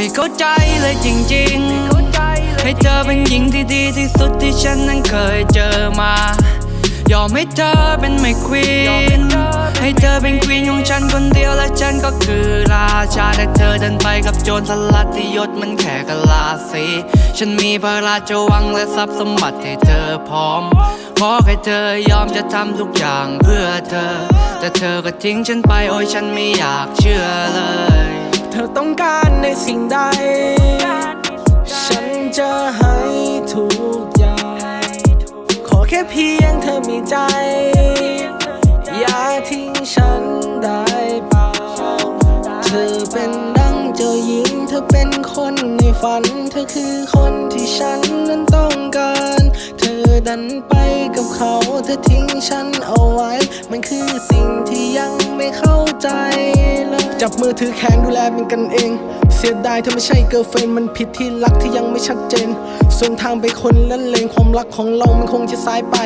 ไม่เข้าใจเลยจริงๆ ให้เธอเป็นหญิงที่ดีที่สุดที่ฉันนั้นเคยเจอมา ยอมให้เธอเป็นไม่ควีนให้เธอเป็นควีนของฉันคนเดียวและฉันก็คือราชาแต่เธอเดินไปกับโจรสลัดที่ยศมันแค่กะลาสีฉันมีพระราชวังและทรัพย์สมบัติให้เธอพร้อมขอให้เธอยอมจะทำทุกอย่างเพื่อเธอ แต่เธอก็ทิ้งฉันไปโอ้ยฉันไม่อยากเชื่อเลยเธอ ต้องการในสิ่งใด ฉันจะให้ทุกอย่าง ขอแค่เพียงเธอมีใจ อย่าทิ้งฉันได้เปล่า เธอเป็นดังเจ้าหญิง เธอเป็นคนในฝัน เธอคือคนที่ฉันนั้นต้องการ เธอดันไปกับเขา เธอทิ้งฉันเอาไว้ มันคือสิ่งที่ยังไม่เข้าใจ จับมือถือแขนดูแลเป็นกันเอง เสียดายเธอไม่ใช่เกิร์ลเฟนมันผิดที่รักที่ยังไม่ชัดเจน ส่วนทางไปคนละเลนความรักของเรามันคงจะสายไป